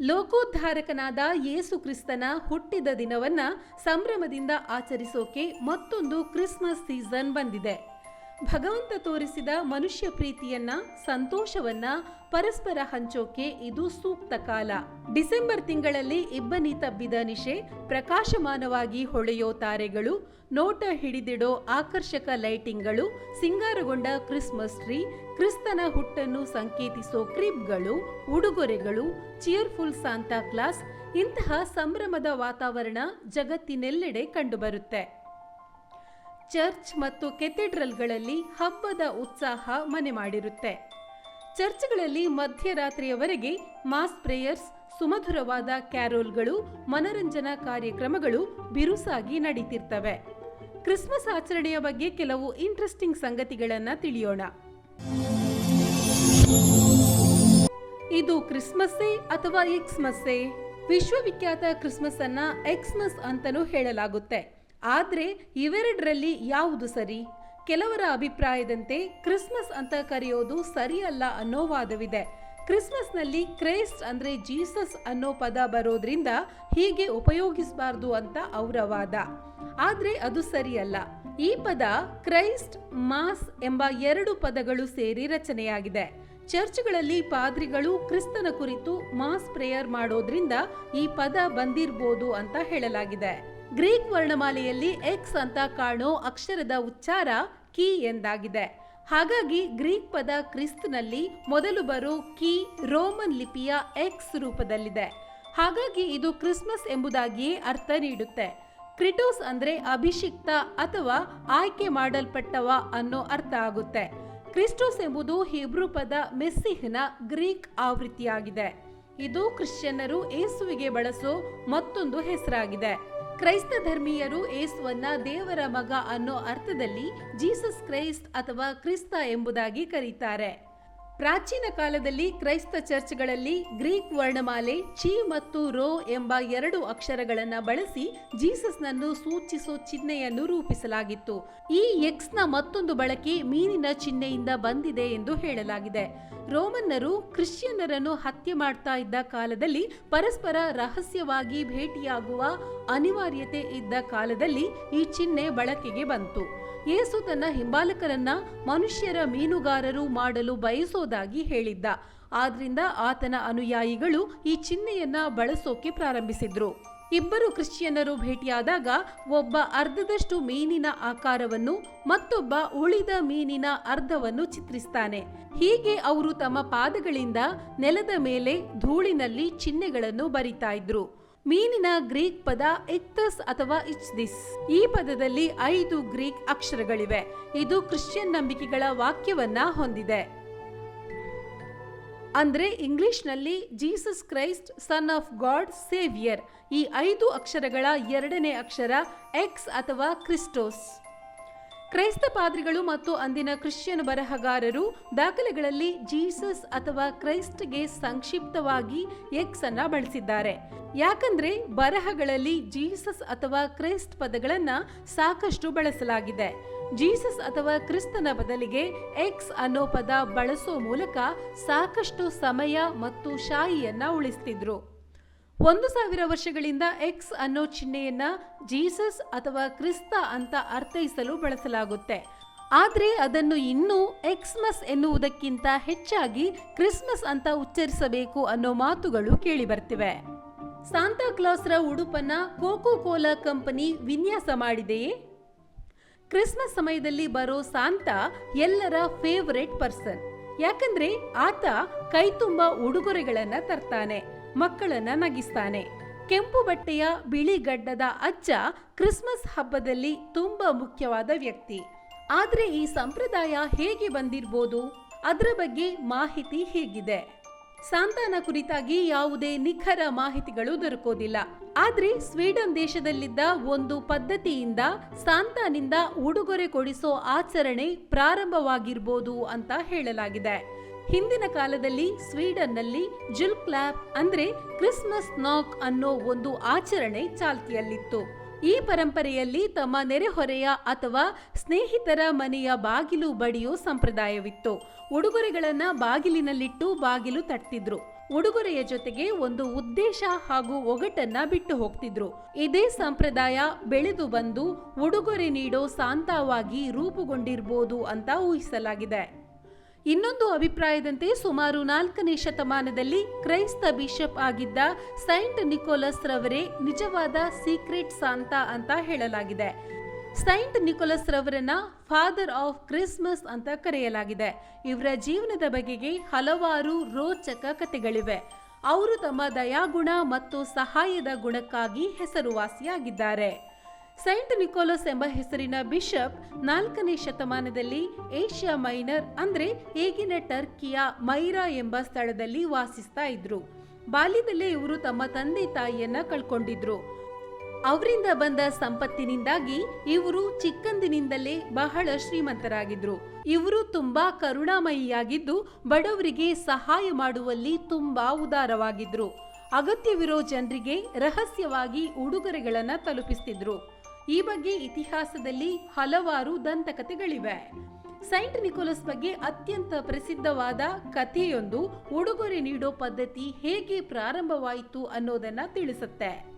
ಲೋಕೋದ್ಧಾರಕನಾದ ಯೇಸು ಕ್ರಿಸ್ತನ ಹುಟ್ಟಿದ ದಿನವನ್ನ ಸಂಭ್ರಮದಿಂದ ಆಚರಿಸೋಕೆ ಮತ್ತೊಂದು ಕ್ರಿಸ್ಮಸ್ ಸೀಸನ್ ಬಂದಿದೆ. ಭಗವಂತ ತೋರಿಸಿದ ಮನುಷ್ಯ ಪ್ರೀತಿಯನ್ನ, ಸಂತೋಷವನ್ನ ಪರಸ್ಪರ ಹಂಚೋಕೆ ಇದು ಸೂಕ್ತ ಕಾಲ. ಡಿಸೆಂಬರ್ ತಿಂಗಳಲ್ಲಿ ಇಬ್ಬನಿ ತಬ್ಬಿದ ನಿಶೆ ಪ್ರಕಾಶಮಾನವಾಗಿ ಹೊಳೆಯೋ ತಾರೆಗಳು, ನೋಟ ಹಿಡಿದಿಡೋ ಆಕರ್ಷಕ ಲೈಟಿಂಗ್ಗಳು, ಸಿಂಗಾರಗೊಂಡ ಕ್ರಿಸ್ಮಸ್ ಟ್ರೀ, ಕ್ರಿಸ್ತನ ಹುಟ್ಟನ್ನು ಸಂಕೇತಿಸೋ ಕ್ರಿಬ್ಗಳು ಉಡುಗೊರೆಗಳು ಚಿಯರ್ಫುಲ್ ಸಾಂತಾ ಕ್ಲಾಸ್ ಇಂತಹ ಸಂಭ್ರಮದ ವಾತಾವರಣ ಜಗತ್ತಿನೆಲ್ಲೆಡೆ ಕಂಡುಬರುತ್ತೆ. ಚರ್ಚ್ ಮತ್ತು ಕೆಥೆಡ್ರಲ್ಗಳಲ್ಲಿ ಹಬ್ಬದ ಉತ್ಸಾಹ ಮನೆ ಮಾಡಿರುತ್ತೆ. ಚರ್ಚ್ಗಳಲ್ಲಿ ಮಧ್ಯರಾತ್ರಿಯವರೆಗೆ ಮಾಸ್ ಪ್ರೇಯರ್ಸ್, ಸುಮಧುರವಾದ ಕ್ಯಾರೋಲ್ಗಳು, ಮನರಂಜನಾ ಕಾರ್ಯಕ್ರಮಗಳು ಬಿರುಸಾಗಿ ನಡೀತಿರ್ತವೆ. ಕ್ರಿಸ್ಮಸ್ ಆಚರಣೆಯ ಬಗ್ಗೆ ಕೆಲವು ಇಂಟ್ರೆಸ್ಟಿಂಗ್ ಸಂಗತಿಗಳನ್ನ ತಿಳಿಯೋಣ. ಇದು ಕ್ರಿಸ್ಮಸ್ಸೇ ಅಥವಾ ಎಕ್ಸ್ಮಸ್ಸೇ? ವಿಶ್ವವಿಖ್ಯಾತ ಕ್ರಿಸ್ಮಸ್ ಅನ್ನ ಎಕ್ಸ್ಮಸ್ ಅಂತಲೂ ಹೇಳಲಾಗುತ್ತೆ. ಆದ್ರೆ ಇವೆರಡರಲ್ಲಿ ಯಾವುದು ಸರಿ? ಕೆಲವರ ಅಭಿಪ್ರಾಯದಂತೆ ಕ್ರಿಸ್ಮಸ್ ಅಂತ ಕರೆಯೋದು ಸರಿಯಲ್ಲ ಅನ್ನೋ ವಾದವಿದೆ. ಕ್ರಿಸ್ಮಸ್ನಲ್ಲಿ ಕ್ರೈಸ್ಟ್ ಅಂದರೆ ಜೀಸಸ್ ಅನ್ನೋ ಪದ ಬರೋದ್ರಿಂದ ಹೀಗೆ ಉಪಯೋಗಿಸಬಾರ್ದು ಅಂತ ಅವರ ವಾದ. ಆದರೆ ಅದು ಸರಿಯಲ್ಲ. ಈ ಪದ ಕ್ರೈಸ್ಟ್, ಮಾಸ್ ಎಂಬ ಎರಡು ಪದಗಳು ಸೇರಿ ರಚನೆಯಾಗಿದೆ. ಚರ್ಚ್ಗಳಲ್ಲಿ ಪಾದ್ರಿಗಳು ಕ್ರಿಸ್ತನ ಕುರಿತು ಮಾಸ್ ಪ್ರೇಯರ್ ಮಾಡೋದ್ರಿಂದ ಈ ಪದ ಬಂದಿರ್ಬೋದು ಅಂತ ಹೇಳಲಾಗಿದೆ. ಗ್ರೀಕ್ ವರ್ಣಮಾಲೆಯಲ್ಲಿ ಎಕ್ಸ್ ಅಂತ ಕಾಣೋ ಅಕ್ಷರದ ಉಚ್ಚಾರ ಕಿ ಎಂದಾಗಿದೆ. ಹಾಗಾಗಿ ಗ್ರೀಕ್ ಪದ ಕ್ರಿಸ್ತನಲ್ಲಿ ಮೊದಲು ಬರೋ ಕಿ ರೋಮನ್ ಲಿಪಿಯ ಎಕ್ಸ್ ರೂಪದಲ್ಲಿದೆ. ಹಾಗಾಗಿ ಇದು ಕ್ರಿಸ್ಮಸ್ ಎಂಬುದಾಗಿಯೇ ಅರ್ಥ ನೀಡುತ್ತೆ. ಕ್ರಿಟೋಸ್ ಅಂದ್ರೆ ಅಭಿಷಿಕ್ತ ಅಥವಾ ಆಯ್ಕೆ ಮಾಡಲ್ಪಟ್ಟವ ಅನ್ನೋ ಅರ್ಥ ಆಗುತ್ತೆ. ಕ್ರಿಸ್ಟೋಸ್ ಎಂಬುದು ಹಿಬ್ರೂ ಪದ ಮೆಸ್ಸಿಹ್ನ ಗ್ರೀಕ್ ಆವೃತ್ತಿಯಾಗಿದೆ. ಇದು ಕ್ರಿಶ್ಚಿಯನ್ನರು ಏಸುವಿಗೆ ಬಳಸೋ ಮತ್ತೊಂದು ಹೆಸರಾಗಿದೆ. ಕ್ರೈಸ್ತ ಧರ್ಮೀಯರು ಏಸುವನ್ನ ದೇವರ ಮಗ ಅನ್ನೋ ಅರ್ಥದಲ್ಲಿ ಜೀಸಸ್ ಕ್ರೈಸ್ಟ್ ಅಥವಾ ಕ್ರಿಸ್ತ ಎಂಬುದಾಗಿ ಕರೀತಾರೆ. ಪ್ರಾಚೀನ ಕಾಲದಲ್ಲಿ ಕ್ರೈಸ್ತ ಚರ್ಚ್ಗಳಲ್ಲಿ ಗ್ರೀಕ್ ವರ್ಣಮಾಲೆ ಚಿ ಮತ್ತು ರೋ ಎಂಬ ಎರಡು ಅಕ್ಷರಗಳನ್ನು ಬಳಸಿ ಜೀಸಸ್ನನ್ನು ಸೂಚಿಸೋ ಚಿಹ್ನೆಯನ್ನು ರೂಪಿಸಲಾಗಿತ್ತು. ಈ ಎಕ್ಸ್ನ ಮತ್ತೊಂದು ಬಳಕೆ ಮೀನಿನ ಚಿಹ್ನೆಯಿಂದ ಬಂದಿದೆ ಎಂದು ಹೇಳಲಾಗಿದೆ. ರೋಮನ್ನರು ಕ್ರಿಶ್ಚಿಯನ್ನರನ್ನು ಹತ್ಯೆ ಮಾಡ್ತಾ ಇದ್ದ ಕಾಲದಲ್ಲಿ ಪರಸ್ಪರ ರಹಸ್ಯವಾಗಿ ಭೇಟಿಯಾಗುವ ಅನಿವಾರ್ಯತೆ ಇದ್ದ ಕಾಲದಲ್ಲಿ ಈ ಚಿಹ್ನೆ ಬಳಕೆಗೆ ಬಂತು. ಯೇಸು ತನ್ನ ಹಿಂಬಾಲಕರನ್ನ ಮನುಷ್ಯರ ಮೀನುಗಾರರು ಮಾಡಲು ಬಯಸೋದಾಗಿ ಹೇಳಿದ್ದ. ಆದ್ರಿಂದ ಆತನ ಅನುಯಾಯಿಗಳು ಈ ಚಿಹ್ನೆಯನ್ನ ಬಳಸೋಕೆ ಪ್ರಾರಂಭಿಸಿದ್ರು. ಇಬ್ಬರು ಕ್ರಿಶ್ಚಿಯನ್ನರು ಭೇಟಿಯಾದಾಗ ಒಬ್ಬ ಅರ್ಧದಷ್ಟು ಮೀನಿನ ಆಕಾರವನ್ನು ಮತ್ತೊಬ್ಬ ಉಳಿದ ಮೀನಿನ ಅರ್ಧವನ್ನು ಚಿತ್ರಿಸ್ತಾನೆ. ಹೀಗೆ ಅವರು ತಮ್ಮ ಪಾದಗಳಿಂದ ನೆಲದ ಮೇಲೆ ಧೂಳಿನಲ್ಲಿ ಚಿಹ್ನೆಗಳನ್ನು ಬರಿತಾ ಇದ್ರು. ಮೀನಿನ ಗ್ರೀಕ್ ಪದ ಇಕ್ತಸ್ ಅಥವಾ ಇಚ್ದಿಸ್. ಈ ಪದದಲ್ಲಿ ಐದು ಗ್ರೀಕ್ ಅಕ್ಷರಗಳಿವೆ. ಇದು ಕ್ರಿಶ್ಚಿಯನ್ ನಂಬಿಕೆಗಳ ವಾಕ್ಯವನ್ನ ಹೊಂದಿದೆ. ಅಂದ್ರೆ ಇಂಗ್ಲಿಷ್ನಲ್ಲಿ Jesus Christ, son of God, saviour. ಈ ಐದು ಅಕ್ಷರಗಳ ಎರಡನೇ ಅಕ್ಷರ ಎಕ್ಸ್ ಅಥವಾ ಕ್ರಿಸ್ಟೋಸ್. ಕ್ರೈಸ್ತ ಪಾದ್ರಿಗಳು ಮತ್ತು ಅಂದಿನ ಕ್ರಿಶ್ಚಿಯನ್ ಬರಹಗಾರರು ದಾಖಲೆಗಳಲ್ಲಿ ಜೀಸಸ್ ಅಥವಾ ಕ್ರೈಸ್ಟ್ಗೆ ಸಂಕ್ಷಿಪ್ತವಾಗಿ ಎಕ್ಸ್ ಅನ್ನ ಬಳಸಿದ್ದಾರೆ. ಯಾಕಂದ್ರೆ ಬರಹಗಳಲ್ಲಿ ಜೀಸಸ್ ಅಥವಾ ಕ್ರೈಸ್ಟ್ ಪದಗಳನ್ನ ಸಾಕಷ್ಟು ಬಳಸಲಾಗಿದೆ. ಜೀಸಸ್ ಅಥವಾ ಕ್ರಿಸ್ತನ ಬದಲಿಗೆ ಎಕ್ಸ್ ಅನ್ನೋ ಪದ ಬಳಸೋ ಮೂಲಕ ಸಾಕಷ್ಟು ಸಮಯ ಮತ್ತು ಶಾಯಿಯನ್ನ ಉಳಿಸ್ತಿದ್ರು. ಒಂದು ಸಾವಿರ ವರ್ಷಗಳಿಂದ ಎಕ್ಸ್ ಅನ್ನೋ ಚಿಹ್ನೆಯನ್ನ ಜೀಸಸ್ ಅಥವಾ ಕ್ರಿಸ್ತ ಅಂತ ಅರ್ಥೈಸಲು ಬಳಸಲಾಗುತ್ತೆ. ಆದ್ರೆ ಅದನ್ನು ಇನ್ನೂ ಎಕ್ಸ್ಮಸ್ ಎನ್ನುವುದಕ್ಕಿಂತ ಹೆಚ್ಚಾಗಿ ಕ್ರಿಸ್ಮಸ್ ಅಂತ ಉಚ್ಚರಿಸಬೇಕು ಅನ್ನೋ ಮಾತುಗಳು ಕೇಳಿ ಬರ್ತಿವೆ. ಸಾಂತಾ ಕ್ಲಾಸ್ರ ಉಡುಪನ್ನ ಕೋಕೋ ಕೋಲಾ ಕಂಪನಿ ವಿನ್ಯಾಸ ಮಾಡಿದೆಯೇ? ಕ್ರಿಸ್ಮಸ್ ಸಮಯದಲ್ಲಿ ಬರೋ ಸಾಂತಾ ಎಲ್ಲರ ಫೇವರೆಟ್ ಪರ್ಸನ್ ಯಾಕಂದ್ರೆ ಆತ ಕೈ ತುಂಬ ಉಡುಗೊರೆಗಳನ್ನ ತರ್ತಾನೆ. ಮಕ್ಕಳನ್ನ ನಗಿಸ್ತಾನೆ. ಕೆಂಪು ಬಟ್ಟೆಯ ಬಿಳಿ ಗಡ್ಡದ ಅಜ್ಜ ಕ್ರಿಸ್ಮಸ್ ಹಬ್ಬದಲ್ಲಿ ತುಂಬಾ ಮುಖ್ಯವಾದ ವ್ಯಕ್ತಿ. ಆದ್ರೆ ಈ ಸಂಪ್ರದಾಯ ಹೇಗೆ ಬಂದಿರ್ಬೋದು? ಅದರ ಬಗ್ಗೆ ಮಾಹಿತಿ ಹೇಗಿದೆ. ಸಾಂತಾನ ಕುರಿತಾಗಿ ಯಾವುದೇ ನಿಖರ ಮಾಹಿತಿಗಳು ದೊರಕೋದಿಲ್ಲ. ಆದ್ರೆ ಸ್ವೀಡನ್ ದೇಶದಲ್ಲಿದ್ದ ಒಂದು ಪದ್ಧತಿಯಿಂದ ಸಾಂತಾನಿಂದ ಉಡುಗೊರೆ ಕೊಡಿಸೋ ಆಚರಣೆ ಪ್ರಾರಂಭವಾಗಿರ್ಬೋದು ಅಂತ ಹೇಳಲಾಗಿದೆ. ಹಿಂದಿನ ಕಾಲದಲ್ಲಿ ಸ್ವೀಡನ್ನಲ್ಲಿ ಜುಲ್ ಕ್ಲಾಪ್ ಅಂದ್ರೆ ಕ್ರಿಸ್ಮಸ್ ನಾಕ್ ಅನ್ನೋ ಒಂದು ಆಚರಣೆ ಚಾಲ್ತಿಯಲ್ಲಿತ್ತು. ಈ ಪರಂಪರೆಯಲ್ಲಿ ತಮ್ಮ ನೆರೆಹೊರೆಯ ಅಥವಾ ಸ್ನೇಹಿತರ ಮನೆಯ ಬಾಗಿಲು ಬಡಿಯೋ ಸಂಪ್ರದಾಯವಿತ್ತು. ಉಡುಗೊರೆಗಳನ್ನ ಬಾಗಿಲಿನಲ್ಲಿಟ್ಟು ಬಾಗಿಲು ತಟ್ಟಿದ್ರು. ಉಡುಗೊರೆಯ ಜೊತೆಗೆ ಒಂದು ಉದ್ದೇಶ ಹಾಗೂ ಒಗಟನ್ನ ಬಿಟ್ಟು ಹೋಗ್ತಿದ್ರು. ಇದೇ ಸಂಪ್ರದಾಯ ಬೆಳೆದು ಬಂದು ಉಡುಗೊರೆ ನೀಡೋ ಸಾಂತವಾಗಿ ರೂಪುಗೊಂಡಿರ್ಬೋದು ಅಂತ ಊಹಿಸಲಾಗಿದೆ. ಇನ್ನೊಂದು ಅಭಿಪ್ರಾಯದಂತೆ ಸುಮಾರು ನಾಲ್ಕನೇ ಶತಮಾನದಲ್ಲಿ ಕ್ರೈಸ್ತ ಬಿಷಪ್ ಆಗಿದ್ದ ಸೈಂಟ್ ನಿಕೋಲಸ್ ರವರೇ ನಿಜವಾದ ಸೀಕ್ರೆಟ್ ಸಾಂತಾ ಅಂತ ಹೇಳಲಾಗಿದೆ. ಸೈಂಟ್ ನಿಕೋಲಸ್ ರವರನ್ನ ಫಾದರ್ ಆಫ್ ಕ್ರಿಸ್ಮಸ್ ಅಂತ ಕರೆಯಲಾಗಿದೆ. ಇವರ ಜೀವನದ ಬಗೆಗೆ ಹಲವಾರು ರೋಚಕ ಕಥೆಗಳಿವೆ. ಅವರು ತಮ್ಮ ದಯಾಗುಣ ಮತ್ತು ಸಹಾಯದ ಗುಣಕ್ಕಾಗಿ ಹೆಸರುವಾಸಿಯಾಗಿದ್ದಾರೆ. ಸೈಂಟ್ ನಿಕೋಲಸ್ ಎಂಬ ಹೆಸರಿನ ಬಿಷಪ್ ನಾಲ್ಕನೇ ಶತಮಾನದಲ್ಲಿ ಏಷ್ಯಾ ಮೈನರ್ ಅಂದ್ರೆ ಈಗಿನ ಟರ್ಕಿಯ ಮೈರಾ ಎಂಬ ಸ್ಥಳದಲ್ಲಿ ವಾಸಿಸ್ತಾ ಇದ್ರು. ಬಾಲ್ಯದಲ್ಲೇ ಇವರು ತಮ್ಮ ತಂದೆ ತಾಯಿಯನ್ನ ಕಳ್ಕೊಂಡಿದ್ರು. ಅವರಿಂದ ಬಂದ ಸಂಪತ್ತಿನಿಂದಾಗಿ ಇವರು ಚಿಕ್ಕಂದಿನಿಂದಲೇ ಬಹಳ ಶ್ರೀಮಂತರಾಗಿದ್ರು. ಇವರು ತುಂಬಾ ಕರುಣಾಮಯಿಯಾಗಿದ್ದು ಬಡವರಿಗೆ ಸಹಾಯ ಮಾಡುವಲ್ಲಿ ತುಂಬಾ ಉದಾರವಾಗಿದ್ರು. ಅಗತ್ಯವಿರೋ ಜನರಿಗೆ ರಹಸ್ಯವಾಗಿ ಉಡುಗೊರೆಗಳನ್ನ ತಲುಪಿಸ್ತಿದ್ರು. ಈ ಬಗ್ಗೆ ಇತಿಹಾಸದಲ್ಲಿ ಹಲವಾರು ದಂತಕಥೆಗಳಿವೆ. ಸೈಂಟ್ ನಿಕೋಲಸ್ ಬಗ್ಗೆ ಅತ್ಯಂತ ಪ್ರಸಿದ್ಧವಾದ ಕಥೆಯೊಂದು ಉಡುಗೊರೆ ನೀಡೋ ಪದ್ಧತಿ ಹೇಗೆ ಪ್ರಾರಂಭವಾಯಿತು ಅನ್ನೋದನ್ನ ತಿಳಿಸುತ್ತೆ.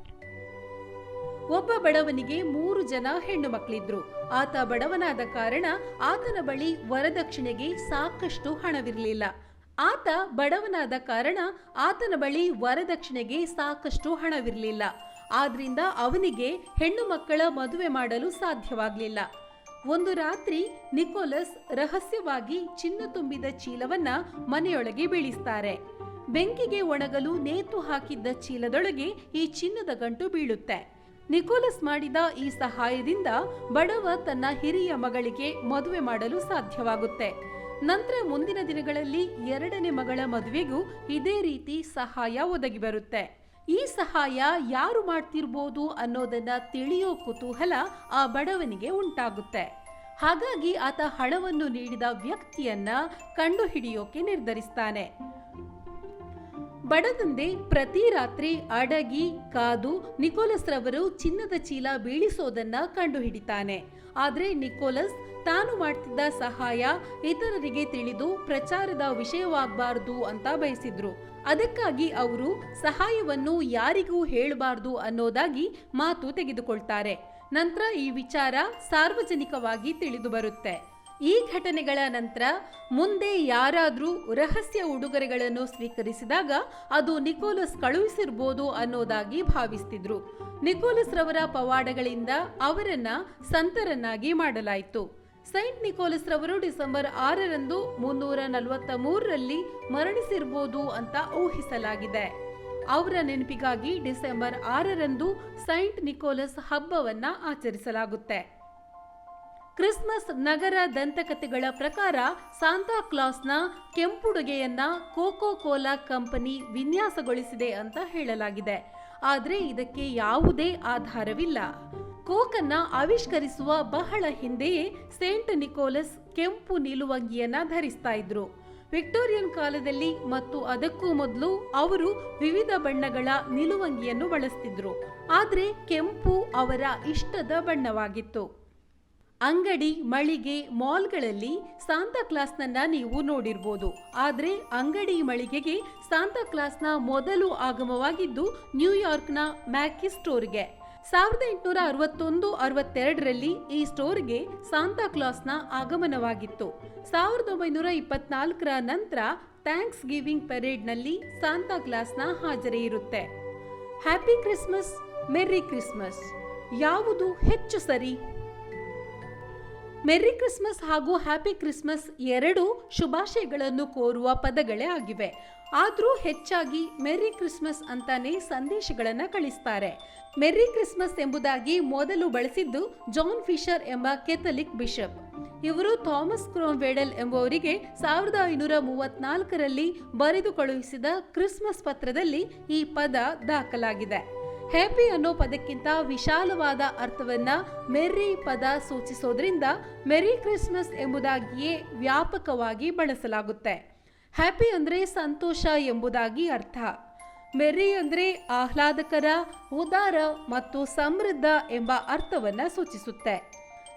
ಒಬ್ಬ ಬಡವನಿಗೆ ಮೂರು ಜನ ಹೆಣ್ಣು ಮಕ್ಕಳಿದ್ರು ಆತ ಬಡವನಾದ ಕಾರಣ ಆತನ ಬಳಿ ವರದಕ್ಷಿಣೆಗೆ ಸಾಕಷ್ಟು ಹಣವಿರಲಿಲ್ಲ. ಆತ ಬಡವನಾದ ಕಾರಣ ಆತನ ಬಳಿ ವರದಕ್ಷಿಣೆಗೆ ಸಾಕಷ್ಟು ಹಣವಿರಲಿಲ್ಲ. ಆದ್ರಿಂದ ಅವನಿಗೆ ಹೆಣ್ಣು ಮಕ್ಕಳ ಮದುವೆ ಮಾಡಲು ಸಾಧ್ಯವಾಗಲಿಲ್ಲ. ಒಂದು ರಾತ್ರಿ ನಿಕೋಲಸ್ ರಹಸ್ಯವಾಗಿ ಚಿನ್ನ ತುಂಬಿದ ಚೀಲವನ್ನ ಮನೆಯೊಳಗೆ ಬೀಳಿಸ್ತಾರೆ. ಬೆಂಕಿಗೆ ಒಣಗಲು ನೇತು ಹಾಕಿದ್ದ ಚೀಲದೊಳಗೆ ಈ ಚಿನ್ನದ ಗಂಟು ಬೀಳುತ್ತೆ. ನಿಕೋಲಸ್ ಮಾಡಿದ ಈ ಸಹಾಯದಿಂದ ಬಡವ ತನ್ನ ಹಿರಿಯ ಮಗಳಿಗೆ ಮದುವೆ ಮಾಡಲು ಸಾಧ್ಯವಾಗುತ್ತೆ. ನಂತರ ಮುಂದಿನ ದಿನಗಳಲ್ಲಿ ಎರಡನೇ ಮಗಳ ಮದುವೆಗೂ ಇದೇ ರೀತಿ ಸಹಾಯ ಒದಗಿ ಬರುತ್ತೆ. ಈ ಸಹಾಯ ಯಾರು ಮಾಡ್ತಿರ್ಬೋದು ಅನ್ನೋದನ್ನ ತಿಳಿಯೋ ಕುತೂಹಲ ಆ ಬಡವನಿಗೆ ಉಂಟಾಗುತ್ತೆ. ಹಾಗಾಗಿ ಆತ ಹಣವನ್ನು ನೀಡಿದ ವ್ಯಕ್ತಿಯನ್ನ ಕಂಡುಹಿಡಿಯೋಕೆ ನಿರ್ಧರಿಸ್ತಾನೆ. ಬಡದಂದೆ ಪ್ರತಿ ರಾತ್ರಿ ಅಡಗಿ, ಕಾದು ನಿಕೋಲಸ್ ರವರು ಚಿನ್ನದ ಚೀಲ ಬೀಳಿಸೋದನ್ನ ಕಂಡುಹಿಡಿತಾನೆ. ಆದ್ರೆ ನಿಕೋಲಸ್ ತಾನು ಮಾಡ್ತಿದ್ದ ಸಹಾಯ ಇತರರಿಗೆ ತಿಳಿದು ಪ್ರಚಾರದ ವಿಷಯವಾಗಬಾರದು ಅಂತ ಬಯಸಿದ್ರು. ಅದಕ್ಕಾಗಿ ಅವರು ಸಹಾಯವನ್ನು ಯಾರಿಗೂ ಹೇಳಬಾರ್ದು ಅನ್ನೋದಾಗಿ ಮಾತು ತೆಗೆದುಕೊಳ್ತಾರೆ. ನಂತರ ಈ ವಿಚಾರ ಸಾರ್ವಜನಿಕವಾಗಿ ತಿಳಿದು ಬರುತ್ತೆ. ಈ ಘಟನೆಗಳ ನಂತರ ಮುಂದೆ ಯಾರಾದರೂ ರಹಸ್ಯ ಉಡುಗೊರೆಗಳನ್ನು ಸ್ವೀಕರಿಸಿದಾಗ ಅದು ನಿಕೋಲಸ್ ಕಳುಹಿಸಿರ್ಬೋದು ಅನ್ನೋದಾಗಿ ಭಾವಿಸ್ತಿದ್ರು. ನಿಕೋಲಸ್ ರವರ ಪವಾಡಗಳಿಂದ ಅವರನ್ನ ಸಂತರನ್ನಾಗಿ ಮಾಡಲಾಯಿತು. ಸೈಂಟ್ ನಿಕೋಲಸ್ ರವರು ಡಿಸೆಂಬರ್ ಆರರಂದು ಮುನ್ನೂರ ನಲವತ್ತ ಮೂರರಲ್ಲಿ ಮರಣಿಸಿರ್ಬೋದು ಅಂತ ಊಹಿಸಲಾಗಿದೆ. ಅವರ ನೆನಪಿಗಾಗಿ ಡಿಸೆಂಬರ್ ಆರರಂದು ಸೈಂಟ್ ನಿಕೋಲಸ್ ಹಬ್ಬವನ್ನ ಆಚರಿಸಲಾಗುತ್ತೆ. ಕ್ರಿಸ್ಮಸ್ ನಗರ ದಂತಕಥೆಗಳ ಪ್ರಕಾರ ಸಾಂತಾ ಕ್ಲಾಸ್ನ ಕೆಂಪುಡುಗೆಯನ್ನ ಕೋಕೋ ಕೋಲಾ ಕಂಪನಿ ವಿನ್ಯಾಸಗೊಳಿಸಿದೆ ಅಂತ ಹೇಳಲಾಗಿದೆ. ಆದರೆ ಇದಕ್ಕೆ ಯಾವುದೇ ಆಧಾರವಿಲ್ಲ. ಕೋಕನ್ನ ಆವಿಷ್ಕರಿಸುವ ಬಹಳ ಹಿಂದೆಯೇ ಸೇಂಟ್ ನಿಕೋಲಸ್ ಕೆಂಪು ನಿಲುವಂಗಿಯನ್ನ ಧರಿಸ್ತಾ ಇದ್ರು. ವಿಕ್ಟೋರಿಯನ್ ಕಾಲದಲ್ಲಿ ಮತ್ತು ಅದಕ್ಕೂ ಮೊದಲು ಅವರು ವಿವಿಧ ಬಣ್ಣಗಳ ನಿಲುವಂಗಿಯನ್ನು ಬಳಸ್ತಿದ್ರು. ಆದರೆ ಕೆಂಪು ಅವರ ಇಷ್ಟದ ಬಣ್ಣವಾಗಿತ್ತು. ಅಂಗಡಿ, ಮಳಿಗೆ, ಮಾಲ್ಗಳಲ್ಲಿ ಸಾಂತಾ ಕ್ಲಾಸ್ನನ್ನ ನೀವು ನೋಡಿರ್ಬೋದು. ಆದರೆ ಅಂಗಡಿ, ಮಳಿಗೆಗೆ ಸಾಂತಾ ಕ್ಲಾಸ್ನ ಮೊದಲು ಆಗಮವಾಗಿದ್ದು ನ್ಯೂಯಾರ್ಕ್ನ ಮ್ಯಾಕಿ ಸ್ಟೋರ್ಗೆ. ಸಾವಿರದ ಎಂಟುನೂರ ಅರವತ್ತೊಂದು, ಅರವತ್ತೆರಡರಲ್ಲಿ ಈ ಸ್ಟೋರ್ಗೆ ಸಾಂತಾ ಕ್ಲಾಸ್ನ ಆಗಮನವಾಗಿತ್ತು. ಸಾವಿರದ ಒಂಬೈನೂರ ಇಪ್ಪತ್ನಾಲ್ಕರ ನಂತರ ಥ್ಯಾಂಕ್ಸ್ ಗಿವಿಂಗ್ ಪೆರೇಡ್ನಲ್ಲಿ ಸಾಂತಾ ಕ್ಲಾಸ್ನ ಹಾಜರಿ ಇರುತ್ತೆ. Happy Christmas, merry Christmas. ಯಾವುದು ಹೆಚ್ಚು ಸರಿ? ಮೆರ್ರಿ ಕ್ರಿಸ್ಮಸ್ ಹಾಗೂ ಹ್ಯಾಪಿ ಕ್ರಿಸ್ಮಸ್ ಎರಡು ಶುಭಾಶಯಗಳನ್ನು ಕೋರುವ ಪದಗಳೇ ಆಗಿವೆ. ಆದರೂ ಹೆಚ್ಚಾಗಿ ಮೆರಿ ಕ್ರಿಸ್ಮಸ್ ಅಂತಾನೆ ಸಂದೇಶಗಳನ್ನು ಕಳಿಸ್ತಾರೆ. ಮೆರಿ ಕ್ರಿಸ್ಮಸ್ ಎಂಬುದಾಗಿ ಮೊದಲು ಬಳಸಿದ್ದು ಜಾನ್ ಫಿಶರ್ ಎಂಬ ಕೆಥಲಿಕ್ ಬಿಷಪ್. ಇವರು ಥಾಮಸ್ ಕ್ರೋಮ್ವೇಡಲ್ ಎಂಬುವರಿಗೆ ಸಾವಿರದ ಐನೂರ ಮೂವತ್ನಾಲ್ಕರಲ್ಲಿ ಬರೆದು ಕಳುಹಿಸಿದ ಕ್ರಿಸ್ಮಸ್ ಪತ್ರದಲ್ಲಿ ಈ ಪದ ದಾಖಲಾಗಿದೆ. ಹ್ಯಾಪಿ ಅನ್ನೋ ಪದಕ್ಕಿಂತ ವಿಶಾಲವಾದ ಅರ್ಥವನ್ನ ಮೆರ್ರಿ ಪದ ಸೂಚಿಸೋದ್ರಿಂದ ಮೆರಿ ಕ್ರಿಸ್ಮಸ್ ಎಂಬುದಾಗಿಯೇ ವ್ಯಾಪಕವಾಗಿ ಬಳಸಲಾಗುತ್ತೆ. ಹ್ಯಾಪಿ ಅಂದ್ರೆ ಸಂತೋಷ ಎಂಬುದಾಗಿ ಅರ್ಥ. ಮೆರ್ರಿ ಅಂದ್ರೆ ಆಹ್ಲಾದಕರ, ಉದಾರ ಮತ್ತು ಸಮೃದ್ಧ ಎಂಬ ಅರ್ಥವನ್ನ ಸೂಚಿಸುತ್ತೆ.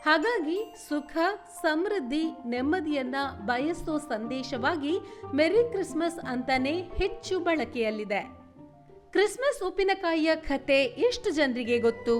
ಹಾಗಾಗಿ ಸುಖ, ಸಮೃದ್ಧಿ, ನೆಮ್ಮದಿಯನ್ನ ಬಯಸೋ ಸಂದೇಶವಾಗಿ ಮೆರಿ ಕ್ರಿಸ್ಮಸ್ ಅಂತಾನೆ ಹೆಚ್ಚು ಬಳಕೆಯಲ್ಲಿದೆ. ಕ್ರಿಸ್ಮಸ್ ಉಪ್ಪಿನಕಾಯಿಯ ಕಥೆ ಎಷ್ಟು ಜನರಿಗೆ ಗೊತ್ತು?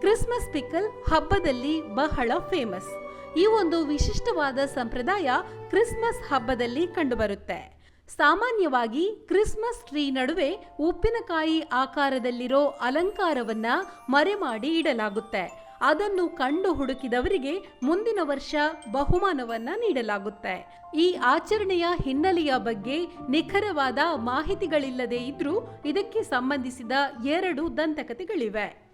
ಕ್ರಿಸ್ಮಸ್ ಪಿಕಲ್ ಹಬ್ಬದಲ್ಲಿ ಬಹಳ ಫೇಮಸ್ ಈ ಒಂದು ವಿಶಿಷ್ಟವಾದ ಸಂಪ್ರದಾಯ ಕ್ರಿಸ್ಮಸ್ ಹಬ್ಬದಲ್ಲಿ ಕಂಡುಬರುತ್ತೆ. ಸಾಮಾನ್ಯವಾಗಿ ಕ್ರಿಸ್ಮಸ್ ಟ್ರೀ ನಡುವೆ ಉಪ್ಪಿನಕಾಯಿ ಆಕಾರದಲ್ಲಿರೋ ಅಲಂಕಾರವನ್ನ ಮರೆಮಾಡಿ ಇಡಲಾಗುತ್ತೆ. ಅದನ್ನು ಕಂಡು ಹುಡುಕಿದವರಿಗೆ ಮುಂದಿನ ವರ್ಷ ಬಹುಮಾನವನ್ನ ನೀಡಲಾಗುತ್ತೆ. ಈ ಆಚರಣೆಯ ಹಿನ್ನೆಲೆಯ ಬಗ್ಗೆ ನಿಖರವಾದ ಮಾಹಿತಿಗಳಿಲ್ಲದೆ ಇದ್ರೂ ಇದಕ್ಕೆ ಸಂಬಂಧಿಸಿದ ಎರಡು ದಂತಕಥೆಗಳಿವೆ.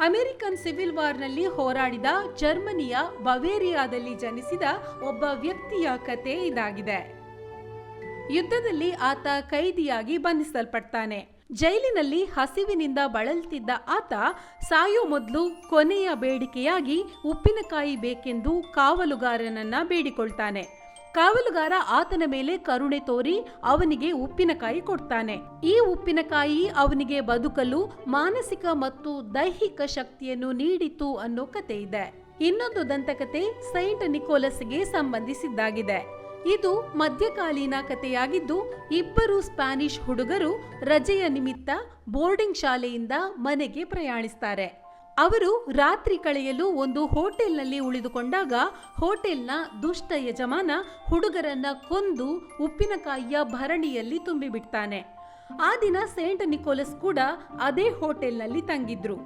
ಅಮೆರಿಕನ್ ಸಿವಿಲ್ ವಾರ್ನಲ್ಲಿ ಹೋರಾಡಿದ ಜರ್ಮನಿಯ ಬವೇರಿಯಾದಲ್ಲಿ ಜನಿಸಿದ ಒಬ್ಬ ವ್ಯಕ್ತಿಯ ಕತೆ ಇದಾಗಿದೆ. ಯುದ್ಧದಲ್ಲಿ ಆತ ಕೈದಿಯಾಗಿ ಬಂಧಿಸಲ್ಪಡ್ತಾನೆ. ಜೈಲಿನಲ್ಲಿ ಹಸಿವಿನಿಂದ ಬಳಲ್ತಿದ್ದ ಆತ ಸಾಯೋ ಮೊದಲು ಕೊನೆಯ ಬೇಡಿಕೆಯಾಗಿ ಉಪ್ಪಿನಕಾಯಿ ಬೇಕೆಂದು ಕಾವಲುಗಾರನನ್ನ ಬೇಡಿಕೊಳ್ತಾನೆ. ಕಾವಲುಗಾರ ಆತನ ಮೇಲೆ ಕರುಣೆ ತೋರಿ ಅವನಿಗೆ ಉಪ್ಪಿನಕಾಯಿ ಕೊಡ್ತಾನೆ. ಈ ಉಪ್ಪಿನಕಾಯಿ ಅವನಿಗೆ ಬದುಕಲು ಮಾನಸಿಕ ಮತ್ತು ದೈಹಿಕ ಶಕ್ತಿಯನ್ನು ನೀಡಿತು ಅನ್ನೋ ಕತೆ ಇದೆ. ಇನ್ನೊಂದು ದಂತಕತೆ ಸೈಂಟ್ ನಿಕೋಲಸ್ಗೆ ಸಂಬಂಧಿಸಿದ್ದಾಗಿದೆ. ಇದು ಮಧ್ಯಕಾಲೀನ ಕಥೆಯಾಗಿದ್ದು, ಇಬ್ಬರು ಸ್ಪ್ಯಾನಿಷ್ ಹುಡುಗರು ರಜೆಯ ನಿಮಿತ್ತ ಬೋರ್ಡಿಂಗ್ ಶಾಲೆಯಿಂದ ಮನೆಗೆ ಪ್ರಯಾಣಿಸ್ತಾರೆ. ಅವರು ರಾತ್ರಿ ಕಳೆಯಲು ಒಂದು ಹೋಟೆಲ್ನಲ್ಲಿ ಉಳಿದುಕೊಂಡಾಗ ಹೋಟೆಲ್ನ ದುಷ್ಟ ಯಜಮಾನ ಹುಡುಗರನ್ನ ಕೊಂದು ಉಪ್ಪಿನಕಾಯಿಯ ಭರಣಿಯಲ್ಲಿ ತುಂಬಿಬಿಡ್ತಾನೆ ಆ ದಿನ ಸೇಂಟ್ ನಿಕೋಲಸ್ ಕೂಡ ಅದೇ ಹೋಟೆಲ್ನಲ್ಲಿ ತಂಗಿದ್ರು.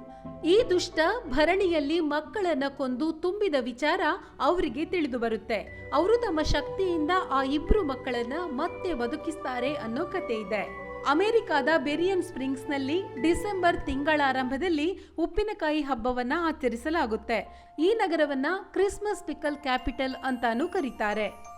ಈ ದುಷ್ಟ ಭರಣಿಯಲ್ಲಿ ಮಕ್ಕಳನ್ನ ಕೊಂದು ತುಂಬಿದ ವಿಚಾರ ಅವರಿಗೆ ತಿಳಿದು ಬರುತ್ತೆ ಅವರು ತಮ್ಮ ಶಕ್ತಿಯಿಂದ ಆ ಇಬ್ರು ಮಕ್ಕಳನ್ನ ಮತ್ತೆ ಬದುಕಿಸ್ತಾರೆ ಅನ್ನೋ ಕತೆ ಇದೆ. ಅಮೆರಿಕಾದ ಬೆರಿಯನ್ ಸ್ಪ್ರಿಂಗ್ಸ್ನಲ್ಲಿ ಡಿಸೆಂಬರ್ ತಿಂಗಳಾರಂಭದಲ್ಲಿ ಉಪ್ಪಿನಕಾಯಿ ಹಬ್ಬವನ್ನ ಆಚರಿಸಲಾಗುತ್ತೆ. ಈ ನಗರವನ್ನ ಕ್ರಿಸ್ಮಸ್ ಪಿಕಲ್ ಕ್ಯಾಪಿಟಲ್ ಅಂತಾನೂ ಕರೀತಾರೆ.